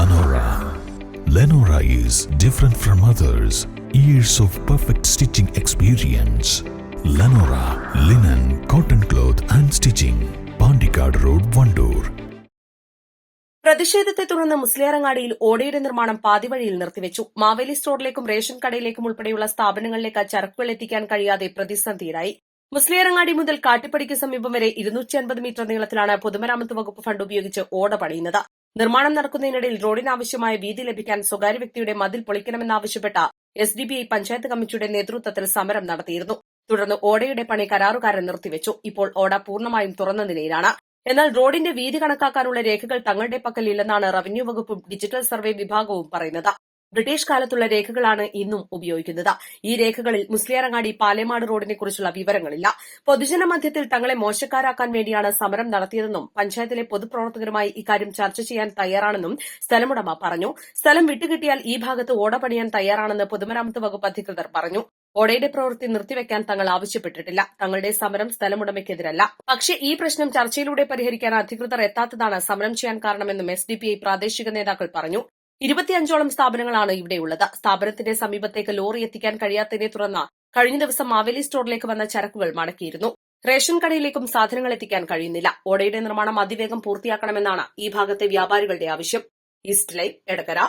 Lenora. Lenora is different from others. Years of perfect stitching experience. Lenora linen, cotton cloth and stitching. Pandikad Road, Vandoor. പ്രതിഷേധത്തെ തുടർന്ന് മുസ്ലിയാറങ്ങാടിയിൽ ഓടയുടെ നിർമ്മാണം പാതിവഴിയിൽ നിർത്തിവെച്ചു Maveli സ്റ്റോറിലേക്കും ration കടയിലേക്കും ഉൾപ്പെടെയുള്ള സ്ഥാപനങ്ങളിലേക്ക് ചരക്കുകൾ എത്തിക്കാൻ കഴിയാതെ പ്രതിസന്ധിയിലായി മുസ്ലിയാറങ്ങാടി മുതൽ കാട്ടിപ്പടിക്ക് സമീപം വരെ ഇരുന്നൂറ്റി അൻപത് മീറ്റർ നീളത്തിലാണ് പൊതുമരാമത്ത് വകുപ്പ് ഫണ്ട് ഉപയോഗിച്ച് ഓട പണിയുന്നത് നിർമ്മാണം നടക്കുന്നതിനിടയിൽ റോഡിനാവശ്യമായ വീതി ലഭിക്കാൻ സ്വകാര്യ വ്യക്തിയുടെ മതിൽ പൊളിക്കണമെന്നാവശ്യപ്പെട്ട S D P I panchayat കമ്മിറ്റിയുടെ നേതൃത്വത്തിൽ സമരം നടത്തിയിരുന്നു. തുടർന്ന് ഓടയുടെ പണി കരാറുകാരൻ നിർത്തിവെച്ചു. ഇപ്പോൾ ഓട പൂർണമായും തുറന്ന നിലയിലാണ്. എന്നാൽ റോഡിന്റെ വീതി കണക്കാക്കാനുള്ള രേഖകൾ തങ്ങളുടെ പക്കലില്ലെന്നാണ് റവന്യൂ വകുപ്പും ഡിജിറ്റൽ സർവേ വിഭാഗവും പറയുന്നത്. ബ്രിട്ടീഷ് കാലത്തുള്ള രേഖകളാണ് ഇന്നും ഉപയോഗിക്കുന്നത്. ഈ രേഖകളിൽ മുസ്ലിയാറങ്ങാടി പാലേമാട് റോഡിനെ കുറിച്ചുള്ള വിവരങ്ങളില്ല. പൊതുജന മധ്യത്തിൽ തങ്ങളെ മോശക്കാരാക്കാൻ വേണ്ടിയാണ് സമരം നടത്തിയതെന്നും പഞ്ചായത്തിലെ പൊതുപ്രവർത്തകരുമായി ഇക്കാര്യം ചർച്ച ചെയ്യാൻ തയ്യാറാണെന്നും സ്ഥലമുടമ പറഞ്ഞു. സ്ഥലം വിട്ടുകിട്ടിയാൽ ഈ ഭാഗത്ത് ഓട പണിയാൻ തയ്യാറാണെന്ന് പൊതുമരാമത്ത് വകുപ്പ് അധികൃതർ പറഞ്ഞു. ഓടയുടെ പ്രവൃത്തി നിർത്തിവെക്കാൻ തങ്ങൾ ആവശ്യപ്പെട്ടിട്ടില്ല. തങ്ങളുടെ സമരം സ്ഥലമുടമയ്ക്കെതിരല്ല. പക്ഷേ ഈ പ്രശ്നം ചർച്ചയിലൂടെ പരിഹരിക്കാൻ അധികൃതർ എത്താത്തതാണ് സമരം ചെയ്യാൻ കാരണമെന്നും എസ് ഡി പി ഐ പ്രാദേശിക നേതാക്കൾ പറഞ്ഞു. ഇരുപത്തിയഞ്ചോളം സ്ഥാപനങ്ങളാണ് ഇവിടെയുള്ളത്. സ്ഥാപനത്തിന്റെ സമീപത്തേക്ക് ലോറി എത്തിക്കാൻ കഴിയാത്തതിനെ തുടർന്ന് കഴിഞ്ഞ ദിവസം മാവേലി സ്റ്റോറിലേക്ക് വന്ന ചരക്കുകൾ മടക്കിയിരുന്നു. റേഷൻ കടയിലേക്കും സാധനങ്ങൾ എത്തിക്കാൻ കഴിയുന്നില്ല. ഓടയുടെ നിർമ്മാണം അതിവേഗം പൂർത്തിയാക്കണമെന്നാണ് ഈ ഭാഗത്തെ വ്യാപാരികളുടെ ആവശ്യം. East line Edakkara